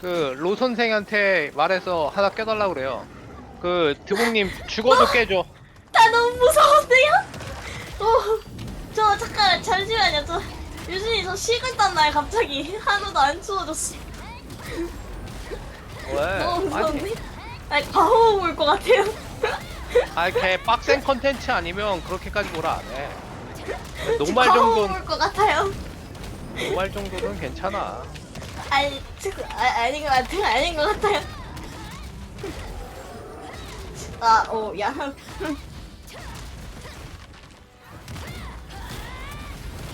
그 로 선생한테 말해서 하나 껴달라 그래요. 그 드봉님 죽어도 깨줘. 나 너무 무서운데요? 어, 저 잠깐 잠시만요. 저 유진이 저 식은땀 나요 갑자기 하나도 안 추워졌어. 왜? 너무 무서운데? 아니 과호 올것 같아요. 아니 걔 빡센 컨텐츠 아니면 그렇게까지 뭐라 안 해. 노말 과호 정도는 올것 같아요. 노말 정도는 괜찮아. 아니 지금 아, 아닌 것 같아요. 아닌 것 같아요. 아, 어, 야.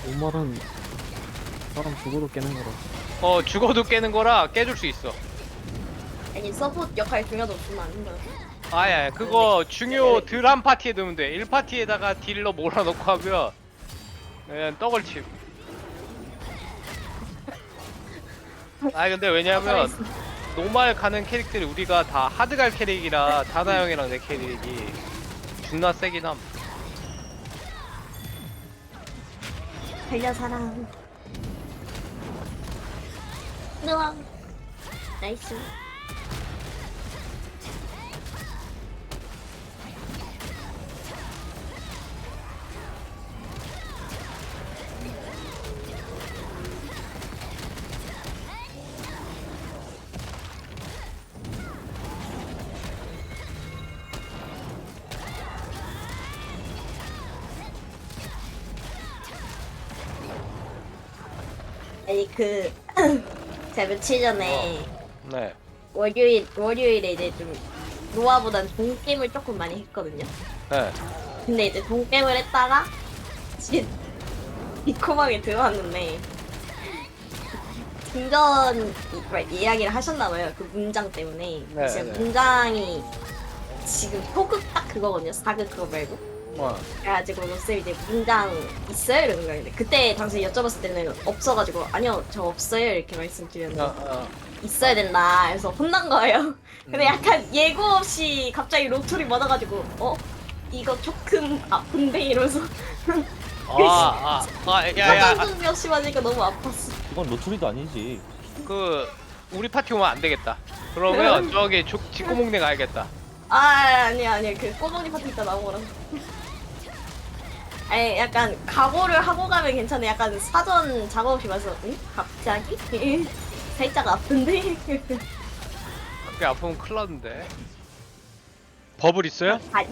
오말은 사람 죽어도 깨는 거라. 어 죽어도 깨는 거라 깨줄 수 있어. 아니 서포트 역할 중요도 없으면 안 된다. 아야 그거 중요 들한 파티에 넣으면 돼. 1파티에다가 딜러 몰아넣고 하면 그냥 떡을 치. 아 근데 왜냐면 노말 가는 캐릭들이 우리가 다 하드 갈 캐릭이라 다나 형이랑 내 캐릭이 존나 세긴 함. 달려 사랑. 으앙. 나이스. 아니 그 제가 며칠 전에 네. 월요일 월요일에 이제 좀 로아보단 동게임을 조금 많이 했거든요. 네. 근데 이제 동게임을 했다가 진 이코방에 들어왔는데 중전 이- 이야기를 하셨나봐요. 그 문장 때문에 네, 지금 네. 문장이 지금 토극 딱 그거거든요. 사극 그거 말고. 어. 그래가지고 로쌤 이제 문장 있어요? 이러는 거예요. 근데 그때 당시 여쭤봤을 때는 없어가지고 아니요 저 없어요 이렇게 말씀드렸는데 어, 어. 있어야 된다 해서 혼난 거예요. 근데 음. 약간 예고 없이 갑자기 로툴이 맞아가지고 어? 이거 조금 아픈데 이러면서 아, 아, 아, 야, 야, 화장 준비 없이 맞으니까 너무 아팠어. 이건 로투리도 아니지. 그 우리 파티 오면 안 되겠다. 그러면 저기 조, 직구목내 가야겠다. 아 아니 아니 그 꼬동이 파티 있다 나오거라. 아니 약간 각오를 하고 가면 괜찮아. 약간 사전 작업 없이 와서 응? 갑자기? 살짝 아픈데? 그게 아프면 큰일 났는데. 버블 있어요? 아,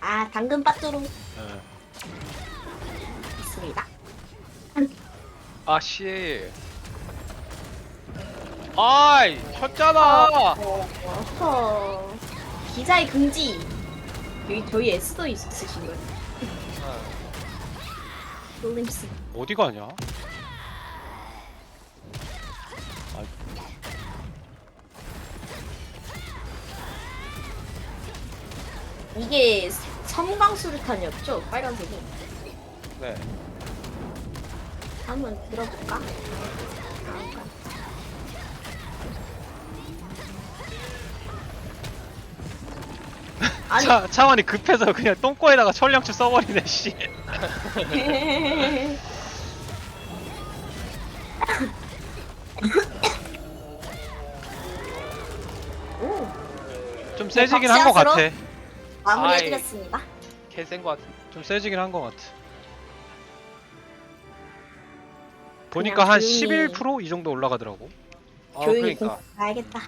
아 당근 빠뚜로 네. 있습니다. 아 씨. 아이 쳤잖아. 어, 어허. 기자의 금지. 여기 저희 S도 있으신 거예요. 놀림스. 어디 가냐? 아, 이게 섬광 수류탄이었죠? 빨간색이. 네. 한번 들어볼까? 아니, 차 차원이 급해서 그냥 똥꼬에다가 철량추 써버리네 씨. 오, 좀 세지긴 한 것? 같아. 마무리해드렸습니다. 개센 것 같아. 좀 세지긴 한 것 같아. 보니까 한 조용히- 11%이 정도 올라가더라고. 아 조용히 그러니까. 공 가야겠다.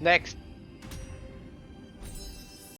넥스트.